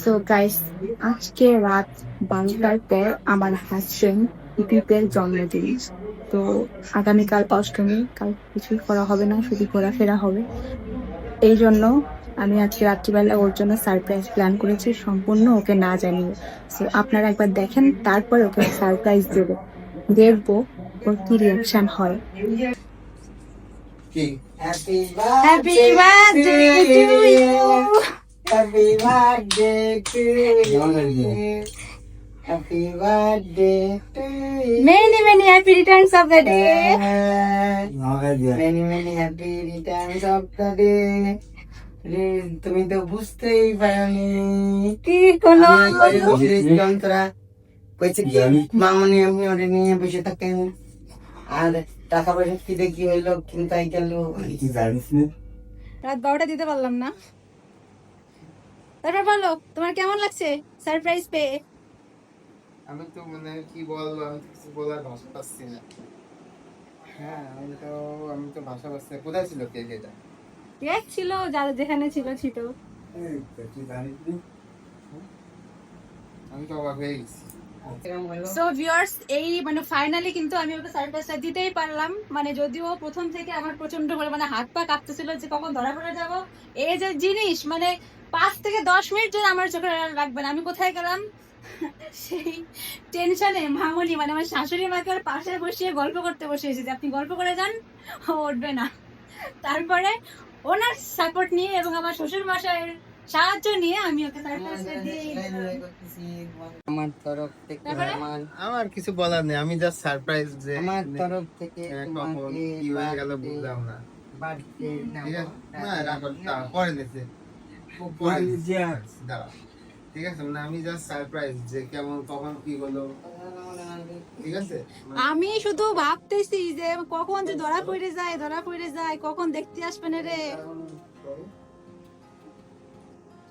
So guys আজকে রাত বারোটার পর আমার হাজবেন্ড দীপের জন্মদিন। তো আগামীকাল অষ্টমী কাল কিছুই করা হবে না শুধু ঘোরাফেরা হবে। এই জন্য আমি আজকে রাত্রিবেলা ওর জন্য সারপ্রাইজ প্ল্যান করেছি সম্পূর্ণ ওকে না জানিয়ে। সো আপনারা একবার দেখেন তারপর ওকে সারপ্রাইজ দেবো। দেখব ওর কি রিয়াকশন হয়। Happy birthday to you. Happy birthday to you. Happy birthday to you. Many many happy returns of the day. Many many happy returns of the day. তুমি তো বুঝতেই পারোনি কি কোনো যন্ত্রা কইছে কি মামনি আপনি ওটা নিয়ে বসে থাকেন আর টাকা পয়সা কি দেখি হইল চিন্তাই গেল রাত বারোটা দিতে পারলাম না তারপর বলো তোমার কেমন লাগছে? সারপ্রাইজ পেয়ে। আমি তো মানে কি বলব আমি কিছু বলার ভাষা পাচ্ছি না। হ্যাঁ আমি তো আমি তো ভাষা পাচ্ছি না। কোথায় ছিল কে এটা? কেক ছিল যারা যেখানে ছিল ছিল। আমি তো অবাক হয়ে গেছি। সো ভিউয়ার্স এই মানে ফাইনালি কিন্তু আমি ওকে সারপ্রাইজটা দিতেই পারলাম। মানে যদিও প্রথম থেকে আমার প্রচণ্ড পরিমাণে হাত পা কাঁপতেছিল যে কখন ধরা পড়ে যাব। এই যে জিনিস মানে পাঁচ থেকে দশ মিনিট যদি আমার চোখে লাগবে না। আমি কোথায় গেলাম? সেই টেনশনে মামনি মানে আমার শাশুড়ি মাকে ওর পাশে বসিয়ে গল্প করতে বসিয়েছি যে, আপনি গল্প করে যান, ও উঠবে না। তারপরে ওনার সাপোর্ট নিয়ে এবং আমার শ্বশুর মশাইয়ের সাহায্য নিয়ে আমি ওকে আমার তরফ থেকে আমার আমার কিছু বলার নেই আমি জাস্ট সারপ্রাইজ যে আমার তরফ থেকে কখন? কি হয়ে গেল বুঝলাম না। ঠিক আছে? না পরে দিতে পরে দিচ্ছি। দাঁড়াও। ঠিক আছে? মানে আমি জাস্ট সারপ্রাইজ যে কেমন কখন কি হলো। ঠিক আছে? আমি শুধু ভাবতেছি যে কখন যে ধরা পড়ে যায় ধরা পড়ে যায় কখন দেখতে আসবেন রে?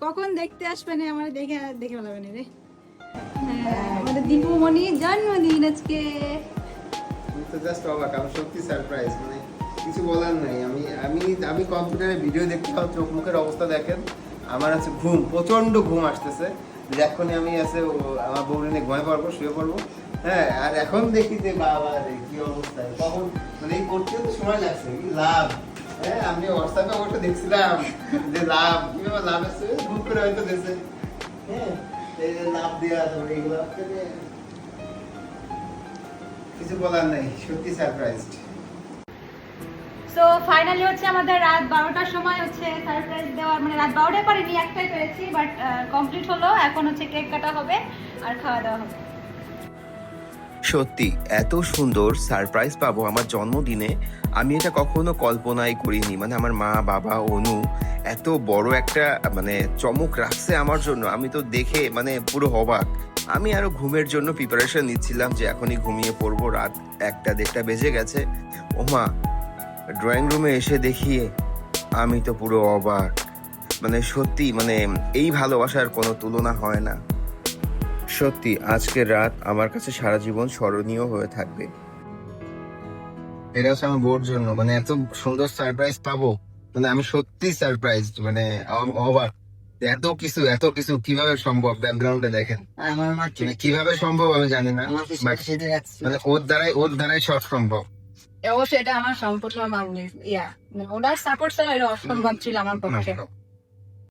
কখন দেখতে আসবেন আমার দেখে দেখে ভালো রে। হ্যাঁ, আমাদের জন্মদিন আজকে। তো জাস্ট অবাক আমি সত্যি সারপ্রাইজ মানে কিছু বলার নাই। আমি আমি আমি কম্পিউটারে ভিডিও চোখ মুখের অবস্থা দেখেন। আমার আছে ঘুম প্রচণ্ড ঘুম আসতেছে। যে এখনই আমি আছে আমার বউরে নিয়ে ঘুমায় পড়ব শুয়ে পড়ব। হ্যাঁ আর এখন দেখি যে বাবা রে কি অবস্থা তখন মানে এই করতে সময় লাগছে লাভ? হ্যাঁ আমি হোয়াটসঅ্যাপে দেখছিলাম যে লাভ লাভ এসছে গ্রুপ করে হয়তো হ্যাঁ লাভ দেওয়া এগুলো কিছু বলার নাই, সত্যি সারপ্রাইজড সো ফাইনালি হচ্ছে আমাদের রাত বারোটার সময় হচ্ছে সারপ্রাইজ দেওয়ার মানে রাত বারোটায় পারিনি একটাই পেরেছি বাট কমপ্লিট হলো, এখন হচ্ছে কেক কাটা হবে আর খাওয়া দাওয়া হবে। সত্যি, এত সুন্দর সারপ্রাইজ পাবো আমার জন্মদিনে। আমি এটা কখনো কল্পনাই করিনি। মানে আমার মা, বাবা, অনু এত বড় একটা মানে চমক রাখছে আমার জন্য। আমি তো দেখে মানে পুরো অবাক। আমি আরও ঘুমের জন্য প্রিপারেশন নিচ্ছিলাম যে এখনই ঘুমিয়ে পড়ব। রাত একটা, দেড়টা বেজে গেছে। ও মা ড্রয়িং রুমে এসে দেখিয়ে আমি তো পুরো অবাক। মানে সত্যি মানে এই ভালোবাসার কোনো তুলনা হয় না। সত্যি আজকের রাত আমার কাছে সারা জীবন স্মরণীয় হয়ে থাকবে। এটা হচ্ছে আমার বোর জন্য। মানে এত সুন্দর সারপ্রাইজ পাবো। মানে আমি সত্যি সারপ্রাইজ মানে অবাক। এত কিছু এত কিছু কীভাবে সম্ভব ব্যাকগ্রাউন্ডে দেখেন? আমার মা মানে কীভাবে সম্ভব আমি জানি না আমার মানে ওর দ্বারাই ওর দ্বারাই সব সম্ভব। অবশ্যই এটা আমার সম্পূর্ণ ইয়া। মানে ওনার সাপোর্ট ছাড়া এটা অসম্ভব ছিল আমার পক্ষে।